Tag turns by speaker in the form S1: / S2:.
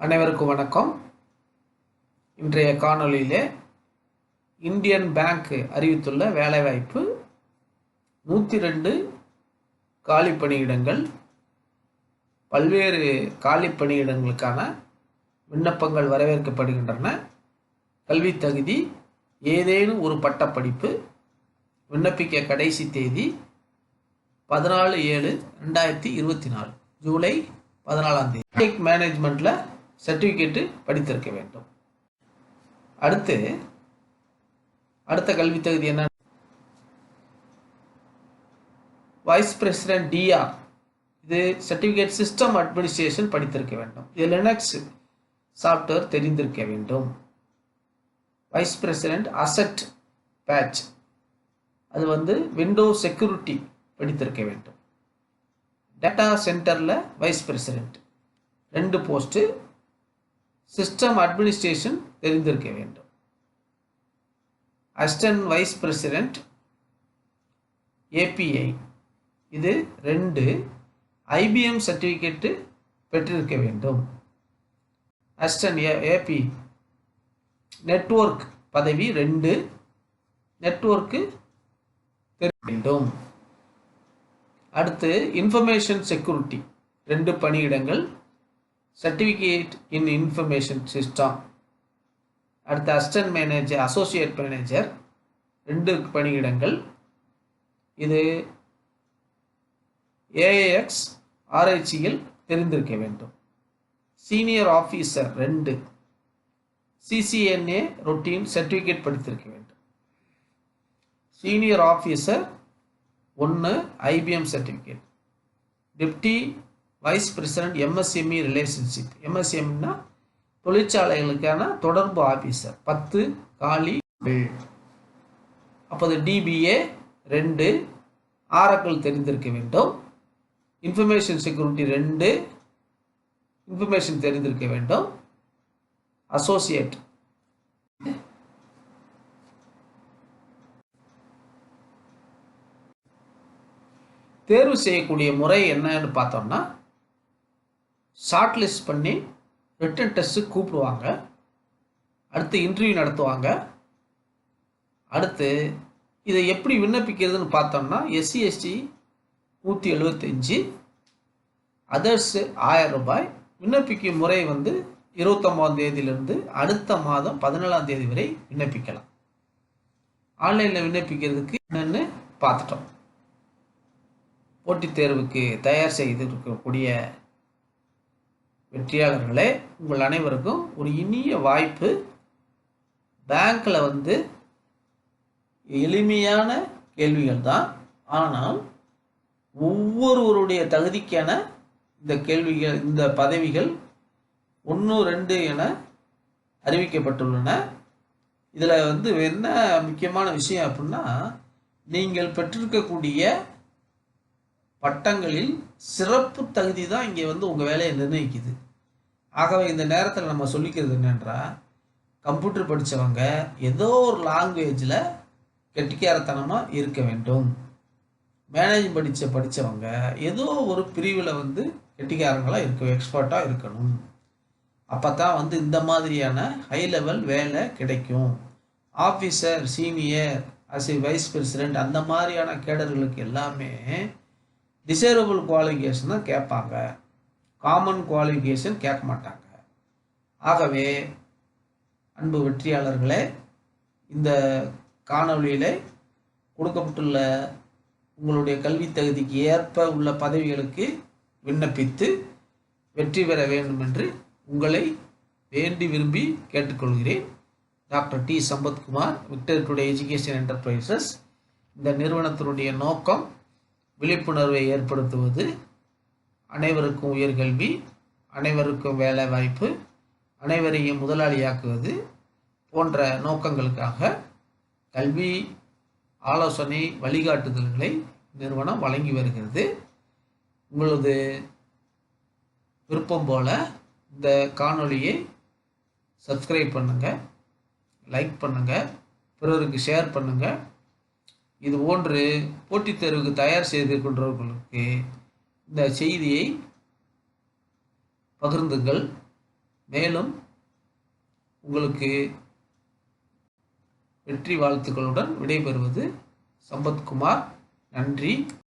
S1: அனைவருக்கும் வணக்கம். இன்றைய காணொளியிலே இந்தியன் பேங்க் அறிவித்துள்ள வேலைவாய்ப்பு நூற்றி ரெண்டு காலி பணியிடங்கள் பல்வேறு காலி பணியிடங்களுக்கான விண்ணப்பங்கள் வரவேற்கப்படுகின்றன. கல்வி தகுதி ஏதேனும் ஒரு பட்டப்படிப்பு விண்ணப்பிக்க கடைசி தேதி பதினாலு ஏழு ரெண்டாயிரத்தி இருபத்தி நாலு ஜூலை பதினாலாம் தேதி. மேனேஜ்மெண்ட்டில் சர்டிஃபிகேட்டு படித்திருக்க வேண்டும். அடுத்து அடுத்த கல்வி தகுதி என்ன? வைஸ் பிரசிடென்ட் டிஆர் இது சர்டிஃபிகேட் சிஸ்டம் அட்மினிஸ்ட்ரேஷன் படித்திருக்க வேண்டும். இது லினக்ஸ் சாஃப்ட்வேர் தெரிந்திருக்க வேண்டும். வைஸ் பிரசிடென்ட் அசட் பேட்ச் அது வந்து விண்டோ செக்யூரிட்டி படித்திருக்க வேண்டும். டேட்டா சென்டரில் வைஸ் பிரசிடென்ட் ரெண்டு போஸ்ட்டு சிஸ்டம் அட்மினிஸ்ட்ரேஷன் தெரிந்திருக்க வேண்டும். அஸ்டன் வைஸ் பிரசிடென்ட் ஏபிஐ இது ரெண்டு ஐபிஎம் சர்டிஃபிகேட்டு பெற்றிருக்க வேண்டும். அஸ்டன் ஏ ஏபி நெட்வொர்க் பதவி ரெண்டு. நெட்வொர்க்கு தெரிய வேண்டும். அடுத்து இன்ஃபர்மேஷன் செக்யூரிட்டி ரெண்டு பணியிடங்கள். சர்டிஃபிகேட் இன் இன்ஃபர்மேஷன் சிஸ்டம் அடுத்து அசிஸ்டன்ட் மேனேஜர் அசோசியேட் மேனேஜர் ரெண்டு பணியிடங்கள். இது ஏஏஎக்ஸ் ஆராய்ச்சியில் தெரிந்திருக்க வேண்டும். சீனியர் ஆஃபீஸர் ரெண்டு. சிசிஎன்ஏ ரொட்டீன் சர்டிஃபிகேட் படித்திருக்க வேண்டும். சீனியர் ஆஃபீஸர் ஒன்று IBM certificate deputy vice president MSME relationship எம்எஸ்எம்னா தொழிற்சாலைகளுக்கான தொடர்பு ஆஃபீஸர் பத்து காலி. அப்போது டிபிஏ ரெண்டு ஆரக்கள் தெரிந்திருக்க வேண்டும். இன்ஃபர்மேஷன் செக்யூரிட்டி ரெண்டு இன்ஃபர்மேஷன் தெரிந்திருக்க வேண்டும். அசோசியேட் தேர்வு செய்யக்கூடிய முறை என்னன்னு பார்த்தோம்னா ஷார்ட் லிஸ்ட் பண்ணி ரிட்டன் டெஸ்ட்டு கூப்பிடுவாங்க. அடுத்து இன்டர்வியூ நடத்துவாங்க. அடுத்து இதை எப்படி விண்ணப்பிக்கிறதுன்னு பார்த்தோம்னா எஸ்சி எஸ்டி நூற்றி எழுபத்தஞ்சி அதர்ஸு ஆயிரம் ரூபாய். விண்ணப்பிக்கும் முறை வந்து இருபத்தொம்பதாம் தேதியிலிருந்து அடுத்த மாதம் பதினேழாம் தேதி வரை விண்ணப்பிக்கலாம். ஆன்லைனில் விண்ணப்பிக்கிறதுக்கு என்னென்னு பார்த்துட்டோம். போட்டித் தேர்வுக்கு தயார் செய்து இருக்கக்கூடிய வெற்றியாளர்களே உங்கள் அனைவருக்கும் ஒரு இனிய வாய்ப்பு. பேங்க்கில் வந்து எளிமையான கேள்விகள் தான். ஆனால் ஒவ்வொருவருடைய தகுதிக்கான இந்த கேள்விகள் இந்த பதவிகள் ஒன்று ரெண்டு என அறிவிக்கப்பட்டுள்ளன. இதில் வந்து என்ன முக்கியமான விஷயம் அப்படின்னா நீங்கள் பெற்றிருக்கக்கூடிய பட்டங்களில் சிறப்பு தகுதி தான் இங்கே வந்து உங்கள் வேலையை நிர்ணயிக்குது. ஆகவே இந்த நேரத்தில் நம்ம சொல்லிக்கிறது என்னென்றால் கம்ப்யூட்டர் படித்தவங்க ஏதோ ஒரு லாங்குவேஜில் கெட்டிக்காரத்தனமாக இருக்க வேண்டும். மேனேஜ் படித்த படித்தவங்க ஏதோ ஒரு பிரிவில் வந்து கெட்டிக்காரங்களாக இருக்க எக்ஸ்பர்ட்டாக இருக்கணும். அப்போ தான் வந்து இந்த மாதிரியான ஹை லெவல் வேலை கிடைக்கும். Officer senior as vice president அந்த மாதிரியான கேடர்களுக்கு எல்லாமே டிசைரபிள் குவாலிஃபிகேஷன் தான் கேட்பாங்க. காமன் குவாலிஃபிகேஷன் கேட்க மாட்டாங்க. ஆகவே அன்பு வெற்றியாளர்களே இந்த காணொளியில் கொடுக்கப்பட்டுள்ள உங்களுடைய கல்வி தகுதிக்கு ஏற்ப உள்ள பதவிகளுக்கு விண்ணப்பித்து வெற்றி பெற வேண்டும் என்று உங்களை வேண்டி விரும்பி கேட்டுக்கொள்கிறேன். Doctor D. Sampathkumar Victor today education enterprises. இந்த நிறுவனத்தினுடைய நோக்கம் விழிப்புணர்வை ஏற்படுத்துவது அனைவருக்கும் உயர்கல்வி அனைவருக்கும் வேலை வாய்ப்பு அனைவரையும் முதலாளியாக்குவது போன்ற நோக்கங்களுக்காக கல்வி ஆலோசனை வழிகாட்டுதல்களை நிறுவனம் வழங்கி வருகிறது. உங்களது விருப்பம் போல் இந்த காணொளியை சப்ஸ்கிரைப் பண்ணுங்கள் லைக் பண்ணுங்கள் பிறருக்கு ஷேர் பண்ணுங்கள் இது போன்று போட்டித் தேர்வுக்கு தயார் செய்து கொண்டவர்களுக்கு இந்த செய்தியை பகிர்ந்துங்கள். மேலும் உங்களுக்கு வெற்றி வாழ்த்துக்களுடன் விடைபெறுவது சம்பத்குமார். நன்றி.